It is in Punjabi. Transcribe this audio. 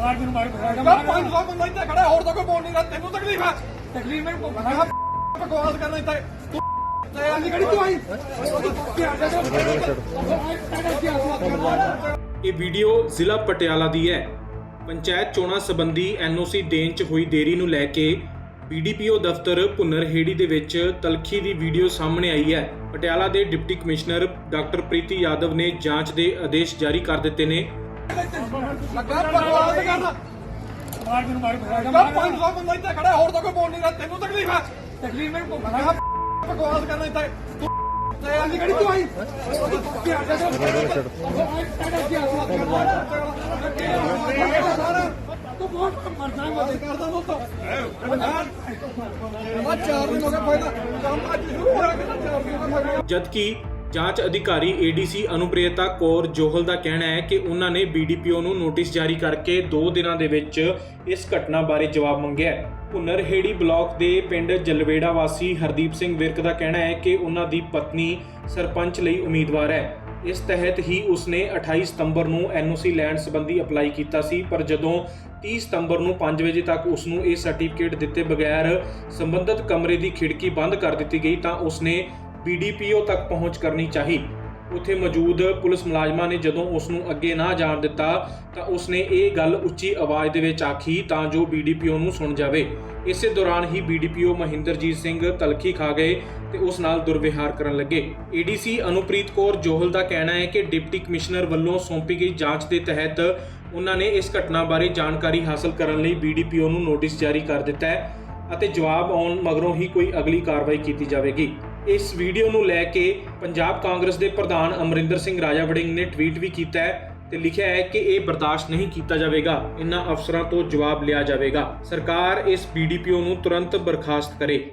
ਮਾਰ ਮੈਨੂੰ ਮਾਰ ਮੈਂ ਪੰਜ ਸੌ ਬੰਦਾ ਇੱਥੇ ਖੜਾ ਹੋਰ ਤਾਂ ਕੋਈ ਬੋਲ ਨਹੀਂ ਰਿਹਾ। ਤੈਨੂੰ ਤਕਲੀਫ ਹੈ? ਤਕਲੀਫ ਮੈਨੂੰ ਮੈਂ ਕਿਹਾ ਬਕਵਾਸ ਕਰਨਾ ਇੱਥੇ। ਤੂੰ ਤੇ ਅੱਜ ਕਿਹੜੀ ਤੂੰ ਆਈ? ਇਹ ਵੀਡੀਓ ਜ਼ਿਲ੍ਹਾ ਪਟਿਆਲਾ ਦੀ ਹੈ। ਪੰਚਾਇਤ ਚੋਣਾਂ ਸੰਬੰਧੀ ਐਨਓਸੀ ਦੇਣ 'ਚ ਹੋਈ ਦੇਰੀ ਨੂੰ ਲੈ ਕੇ ਬੀਡੀਪੀਓ ਦਫ਼ਤਰ ਭੁੰਨਰਹੇੜੀ ਦੇ ਵਿੱਚ ਤਲਖੀ ਦੀ ਵੀਡੀਓ ਸਾਹਮਣੇ ਆਈ ਹੈ। ਪਟਿਆਲਾ ਦੇ deputy commissioner doctor Preeti Yadav ਨੇ ਜਾਂਚ ਦੇ ਆਦੇਸ਼ ਜਾਰੀ ਕਰ ਦਿੱਤੇ ਨੇ। ਲੱਗਾ ਬਕਵਾਸ ਕਰਨਾ ਮਾਰ ਮੈਨੂੰ ਮਾਰ ਮੈਂ ਪੰਜ ਬੰਦਾ ਇੱਥੇ ਖੜਾ ਹੋਰ ਤਾਂ ਕੋਈ ਬੋਲ ਨਹੀਂ ਰਿਹਾ ਤੈਨੂੰ ਤਕਲੀਫ ਹੈ ਤਕਲੀਫ ਮੈਨੂੰ ਮੈਂ ਬਕਵਾਸ ਕਰਨਾ ਇੱਥੇ ਤੇ ਅੱਜ ਕਿਹੜੀ ਤੂੰ ਆਈ ਤੂੰ ਬਹੁਤ ਮਰ ਜਾਏਗਾ ਕਰਦਾ ਨੂੰ ਤਾਂ ਮੈਂ ਚਾਰ ਦਿਨ ਹੋ ਗਏ ਪਹਿਲਾਂ ਕੰਮ ਅੱਜ ਸ਼ੁਰੂ ਹੋਇਆ ਕਿ ਚਾਰ ਦਿਨ ਹੋ ਗਏ ਜਦਕਿ ਜਾਂਚ ਅਧਿਕਾਰੀ ਏਡੀਸੀ ਅਨੁਪ੍ਰਿਯਤਾ ਕੌਰ ਜੋਹਲ ਦਾ ਕਹਿਣਾ ਹੈ ਕਿ ਉਹਨਾਂ ਨੇ ਬੀਡੀਪੀਓ ਨੂੰ ਨੋਟਿਸ ਜਾਰੀ ਕਰਕੇ 2 ਦਿਨਾਂ ਦੇ ਵਿੱਚ ਇਸ ਘਟਨਾ ਬਾਰੇ ਜਵਾਬ ਮੰਗਿਆ ਹੈ। ਭੁੰਨਰਹੇੜੀ ਬਲਾਕ ਦੇ ਪਿੰਡ ਜਲਵੇੜਾ ਵਾਸੀ ਹਰਦੀਪ ਸਿੰਘ ਵਿਰਕ ਦਾ ਕਹਿਣਾ ਹੈ ਕਿ ਉਹਨਾਂ ਦੀ ਪਤਨੀ ਸਰਪੰਚ ਲਈ ਉਮੀਦਵਾਰ ਹੈ। ਇਸ ਤਹਿਤ ਹੀ ਉਸਨੇ 28 ਸਤੰਬਰ ਨੂੰ ਐਨਓਸੀ ਲੈਣ ਸੰਬੰਧੀ ਅਪਲਾਈ ਕੀਤਾ ਸੀ, ਪਰ ਜਦੋਂ 30 ਸਤੰਬਰ ਨੂੰ 5 ਵਜੇ ਤੱਕ ਉਸ ਨੂੰ ਇਹ ਸਰਟੀਫਿਕੇਟ ਦਿੱਤੇ ਬਗੈਰ ਸੰਬੰਧਿਤ ਕਮਰੇ ਦੀ ਖਿੜਕੀ ਬੰਦ ਕਰ ਦਿੱਤੀ ਗਈ ਤਾਂ ਉਸਨੇ ਬੀਡੀਪੀਓ ਤੱਕ ਪਹੁੰਚ ਕਰਨੀ ਚਾਹੀ। ਉੱਥੇ ਮੌਜੂਦ ਪੁਲਿਸ ਮੁਲਾਜ਼ਮਾਂ ਨੇ ਜਦੋਂ ਉਸ ਨੂੰ ਅੱਗੇ ਨਾ ਜਾਣ ਦਿੱਤਾ, ਤਾਂ ਉਸਨੇ ਇਹ ਗੱਲ ਉੱਚੀ ਆਵਾਜ਼ ਦੇ ਵਿੱਚ ਆਖੀ ਤਾਂ ਜੋ ਬੀਡੀਪੀਓ ਨੂੰ ਸੁਣ ਜਾਵੇ। ਇਸੇ ਦੌਰਾਨ ਹੀ ਬੀਡੀਪੀਓ ਮਹਿੰਦਰਜੀਤ ਸਿੰਘ ਤਲਖੀ ਖਾ ਗਏ ਤੇ ਉਸ ਨਾਲ ਦੁਰਵਿਹਾਰ ਕਰਨ ਲੱਗੇ। ਏਡੀਸੀ ਅਨੁਪ੍ਰੀਤ ਕੌਰ ਜੋਹਲ ਦਾ ਕਹਿਣਾ ਹੈ ਕਿ ਡਿਪਟੀ ਕਮਿਸ਼ਨਰ ਵੱਲੋਂ ਸੌਂਪੀ ਗਈ ਜਾਂਚ ਦੇ ਤਹਿਤ ਉਹਨਾਂ ਨੇ ਇਸ ਘਟਨਾ ਬਾਰੇ ਜਾਣਕਾਰੀ ਹਾਸਲ ਕਰਨ ਲਈ ਬੀਡੀਪੀਓ ਨੂੰ ਨੋਟਿਸ ਜਾਰੀ ਕਰ ਦਿੱਤਾ ਹੈ ਅਤੇ ਜਵਾਬ ਆਉਣ ਮਗਰੋਂ ਹੀ ਕੋਈ ਅਗਲੀ ਕਾਰਵਾਈ ਕੀਤੀ ਜਾਵੇਗੀ। ਇਸ ਵੀਡੀਓ ਨੂੰ ਲੈ ਕੇ ਪੰਜਾਬ ਕਾਂਗਰਸ ਦੇ ਪ੍ਰਧਾਨ ਅਮਰਿੰਦਰ ਸਿੰਘ ਰਾਜਾ ਵੜਿੰਗ ਨੇ ਟਵੀਟ ਵੀ ਕੀਤਾ ਹੈ ਤੇ ਲਿਖਿਆ ਹੈ ਕਿ ਇਹ ਬਰਦਾਸ਼ਤ ਨਹੀਂ ਕੀਤਾ ਜਾਵੇਗਾ, ਇਨ੍ਹਾਂ ਅਫਸਰਾਂ ਤੋਂ ਜਵਾਬ ਲਿਆ ਜਾਵੇਗਾ। ਸਰਕਾਰ ਇਸ ਬੀਡੀਪੀਓ ਨੂੰ ਤੁਰੰਤ ਬਰਖਾਸਤ ਕਰੇ।